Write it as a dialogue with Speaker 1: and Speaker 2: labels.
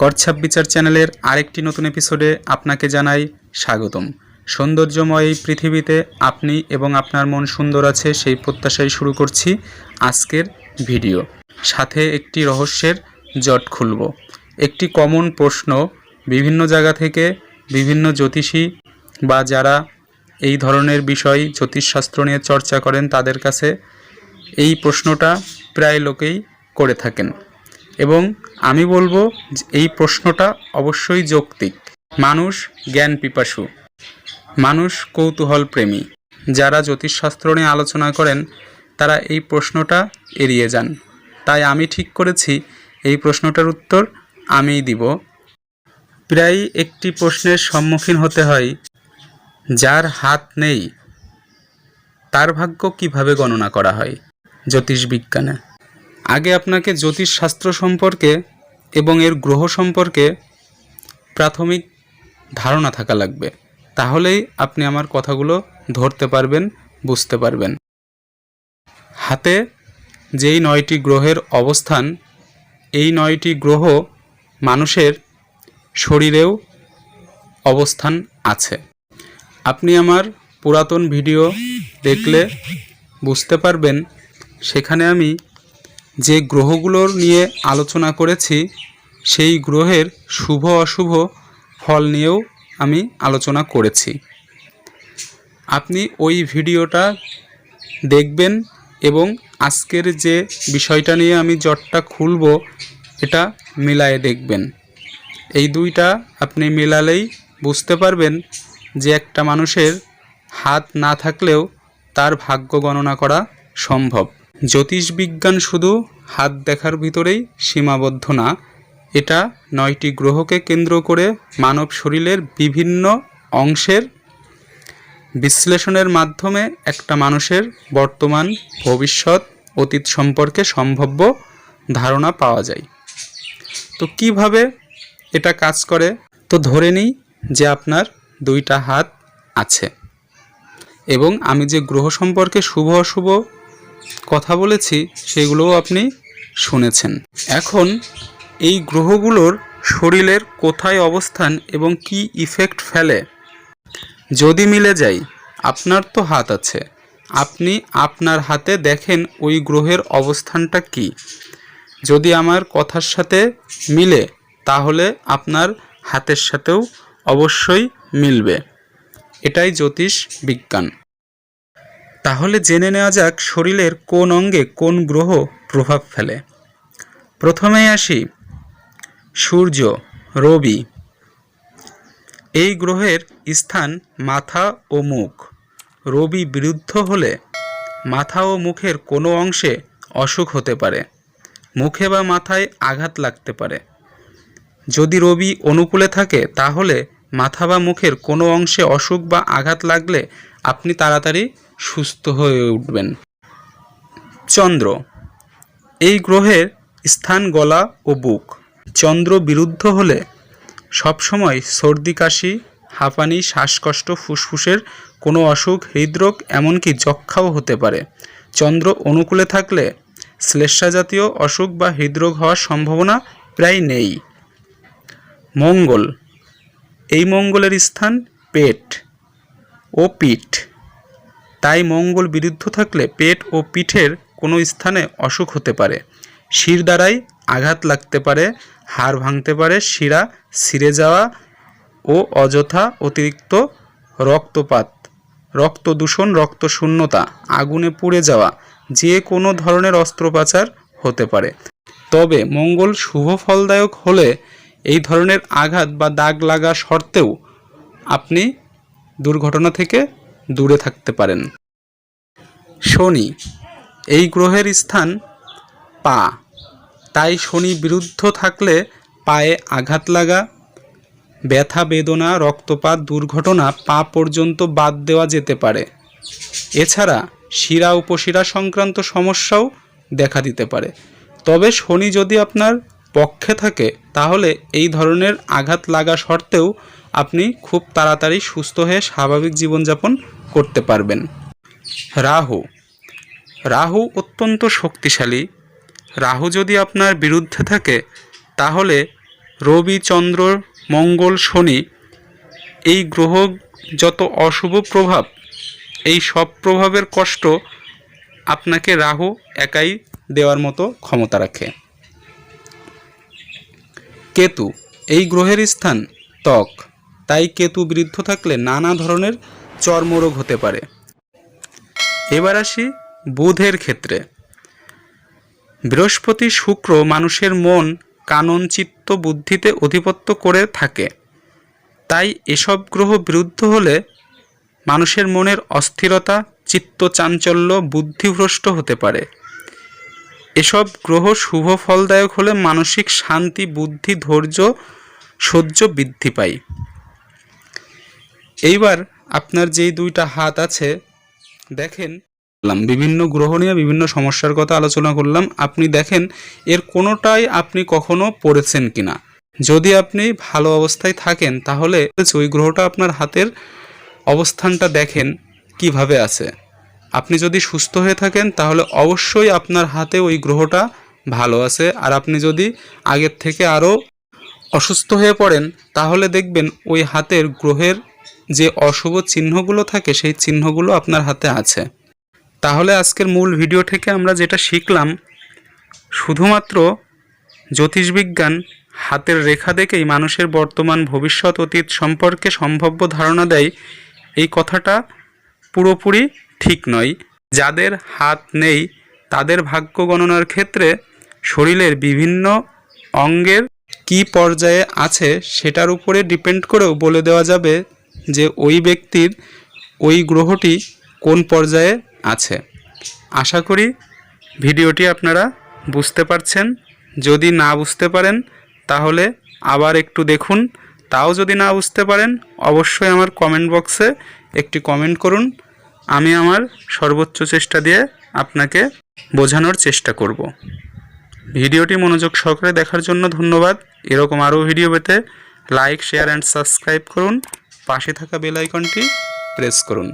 Speaker 1: করছাপ বিচার চ্যানেলের আরেকটি নতুন এপিসোডে আপনাকে জানাই স্বাগতম। সৌন্দর্যময় এই পৃথিবীতে আপনি এবং আপনার মন সুন্দর আছে সেই প্রত্যাশায় শুরু করছি আজকের ভিডিও। সাথে একটি রহস্যের জট খুলব। একটি কমন প্রশ্ন, বিভিন্ন জায়গা থেকে বিভিন্ন জ্যোতিষী বা যারা এই ধরনের বিষয় জ্যোতিষশাস্ত্র নিয়ে চর্চা করেন তাদের কাছে এই প্রশ্নটা প্রায় লোকেই করে থাকেন। এবং আমি বলব এই প্রশ্নটা অবশ্যই যৌক্তিক। মানুষ জ্ঞান পিপাসু। মানুষ কৌতূহল প্রেমী। যারা জ্যোতিষশাস্ত্র নিয়ে আলোচনা করেন, তারা এই প্রশ্নটা এড়িয়ে যান। তাই আমি ঠিক করেছি, এই প্রশ্নটার উত্তর আমিই দিব। প্রায় একটি প্রশ্নের সম্মুখীন হতে হয়, যার হাত নেই, তার ভাগ্য কীভাবে গণনা করা হয়? জ্যোতিষ বিজ্ঞানে আগে আপনাকে জ্যোতিষশাস্ত্র সম্পর্কে এবং এর গ্রহ সম্পর্কে প্রাথমিক ধারণা থাকা লাগবে। তাহলেই আপনি আমার কথাগুলো ধরতে পারবেন, বুঝতে পারবেন। হাতে যেই নয়টি গ্রহের অবস্থান, এই নয়টি গ্রহ মানুষের শরীরেও অবস্থান আছে। আপনি আমার পুরাতন ভিডিও দেখলে বুঝতে পারবেন, সেখানে আমি যে গ্রহগুলোর নিয়ে আলোচনা করেছি, সেই গ্রহের শুভ অশুভ ফল নিয়েও আমি আলোচনা করেছি। আপনি ওই ভিডিওটা দেখবেন এবং আজকের যে বিষয়টা নিয়ে আমি জটটা খুলব, এটা মিলায়ে দেখবেন। এই দুইটা আপনি মেলালেই বুঝতে পারবেন যে একটা মানুষের হাত না থাকলেও তার ভাগ্য গণনা করা সম্ভব। জ্যোতিষ বিজ্ঞান শুধু হাত দেখার ভিতরেই সীমাবদ্ধ না, এটা নয়টি গ্রহকে কেন্দ্র করে মানব শরীরের বিভিন্ন অংশের বিশ্লেষণের মাধ্যমে একটা মানুষের বর্তমান, ভবিষ্যৎ, অতীত সম্পর্কে সম্ভাব্য ধারণা পাওয়া যায়। তো কীভাবে এটা কাজ করে? তো ধরে নিই যে আপনার দুইটা হাত আছে এবং আমি যে গ্রহ সম্পর্কে শুভ অশুভ কথা বলেছি, সেগুলোও আপনি শুনেছেন। এখন, এই গ্রহগুলোর শরীরের কোথায় অবস্থান এবং কি ইফেক্ট ফেলে? যদি মিলে যাই আপনার তো হাত আছে। আপনি আপনার হাতে দেখেন ওই গ্রহের অবস্থানটা কি। যদি আমার কথার সাথে মিলে, তাহলে আপনার হাতের সাথেও অবশ্যই মিলবে। এটাই জ্যোতিষ বিজ্ঞান। তাহলে জেনে নেওয়া যাক শরীরের কোন অঙ্গে কোন গ্রহ প্রভাব ফেলে। প্রথমেই আসি, সূর্য, রবি। এই গ্রহের স্থান মাথা ও মুখ। রবি বিরুদ্ধ হলে মাথা ও মুখের কোনো অংশে অসুখ হতে পারে। মুখে বা মাথায় আঘাত লাগতে পারে। যদি রবি অনুকূলে থাকে, তাহলে মাথা বা মুখের কোনো অংশে অসুখ বা আঘাত লাগলে আপনি তাড়াতাড়ি সুস্থ হয়ে উঠবেন। চন্দ্র। এই গ্রহের স্থান গলা ও বুক। চন্দ্র বিরুদ্ধ হলে সবসময় সর্দি, কাশি, হাঁপানি, শ্বাসকষ্ট, ফুসফুসের কোনো অসুখ, হৃদরোগ, এমনকি যক্ষাও হতে পারে। চন্দ্র অনুকূলে থাকলে শ্লেষ্মা জাতীয় অসুখ বা হৃদরোগ হওয়ার সম্ভাবনা প্রায় নেই। মঙ্গল। এই মঙ্গলের স্থান পেট ও পিঠ। তাই মঙ্গল বিরুদ্ধ থাকলে পেট ও পিঠের কোনো স্থানে অসুখ হতে পারে। শির দ্বারাই আঘাত লাগতে পারে, হাড় ভাঙতে পারে, শিরা ছিঁড়ে যাওয়া ও অযথা অতিরিক্ত রক্তপাত রক্ত দূষণ রক্ত শূন্যতা আগুনে পুড়ে যাওয়া, যে কোনো ধরনের অস্ত্রোপচার হতে পারে। তবে মঙ্গল শুভ ফলদায়ক হলে এই ধরনের আঘাত বা দাগ লাগা সত্ত্বেও আপনি দুর্ঘটনা থেকে দূরে থাকতে পারেন। শনি, এই গ্রহের স্থান পা। তাই শনি বিরুদ্ধ থাকলে পায়ে আঘাত লাগা, ব্যথা, বেদনা, রক্তপাত, দুর্ঘটনা, পা পর্যন্ত বাদ দেওয়া যেতে পারে। এছাড়া শিরা, উপশিরা সংক্রান্ত সমস্যাও দেখা দিতে পারে। তবে শনি যদি আপনার পক্ষে থাকে, তাহলে এই ধরনের আঘাত লাগা সত্ত্বেও আপনি খুব তাড়াতাড়ি সুস্থ হয়ে স্বাভাবিক জীবনযাপন করতে পারবেন। রাহু। রাহু অত্যন্ত শক্তিশালী। রাহু যদি আপনার বিরুদ্ধে থাকে, তাহলে রবি, চন্দ্র, মঙ্গল, শনি এই গ্রহ যত অশুভ প্রভাব, এই সব প্রভাবের কষ্ট আপনাকে রাহু একাই দেওয়ার মতো ক্ষমতা রাখে। কেতু। এই গ্রহের স্থান ত্বক। তাই কেতু বৃদ্ধ থাকলে নানা ধরনের চর্মরোগ হতে পারে। এবার আসি বুধের ক্ষেত্রে। বৃহস্পতি শুক্র মানুষের মন কানন চিত্ত বুদ্ধিতে অধিপত্য করে থাকে। তাই এসব গ্রহ বিরুদ্ধ হলে মানুষের মনের অস্থিরতা, চিত্ত চাঞ্চল্য বুদ্ধিভ্রষ্ট হতে পারে। এসব গ্রহ শুভ ফলদায়ক হলে মানসিক শান্তি, বুদ্ধি, ধৈর্য, সহ্য বৃদ্ধি পায়। এইবার আপনার যেই দুইটা হাত আছে, দেখেন বিভিন্ন গ্রহ নিয়ে বিভিন্ন সমস্যার কথা আলোচনা করলাম। আপনি দেখেন, এর কোনোটাই আপনি কখনো পড়েছেন কিনা। যদি আপনি ভালো অবস্থায় থাকেন, তাহলে ওই গ্রহটা আপনার হাতের অবস্থানটা দেখেন কীভাবে আছে। আপনি যদি সুস্থ হয়ে থাকেন, তাহলে অবশ্যই আপনার হাতে ওই গ্রহটা ভালো আছে। আর আপনি যদি আগের থেকে আরও অসুস্থ হয়ে পড়েন, তাহলে দেখবেন ওই হাতের গ্রহের যে অশুভ চিহ্নগুলো থাকে, সেই চিহ্নগুলো আপনার হাতে আছে। তাহলে আজকের মূল ভিডিও থেকে আমরা যেটা শিখলাম, শুধুমাত্র জ্যোতিষবিজ্ঞান হাতের রেখা দেখেই মানুষের বর্তমান ভবিষ্যৎ অতীত সম্পর্কে সম্ভাব্য ধারণা দেয়, এই কথাটা পুরোপুরি ঠিক নয়। যাদের হাত নেই, তাদের ভাগ্য গণনার ক্ষেত্রে শরীরের বিভিন্ন অঙ্গের কি পর্যায়ে আছে, সেটার উপরে ডিপেন্ড করেও বলে দেওয়া যাবে যে ওই ব্যক্তির ওই গ্রহটি কোন পর্যায়ে আছে। আশা করি ভিডিওটি আপনারা বুঝতে পারছেন। যদি না বুঝতে পারেন, তাহলে আবার একটু দেখুন। তাও যদি না বুঝতে পারেন, অবশ্যই আমার কমেন্ট বক্সে একটি কমেন্ট করুন। আমি আমার সর্বোচ্চ চেষ্টা দিয়ে আপনাকে বোঝানোর চেষ্টা করব। ভিডিওটি মনোযোগ সহকারে দেখার জন্য ধন্যবাদ। এরকম আরও ভিডিও পেতে লাইক শেয়ার অ্যান্ড সাবস্ক্রাইব করুন। পাশে থাকা বেল আইকনটি প্রেস করুন।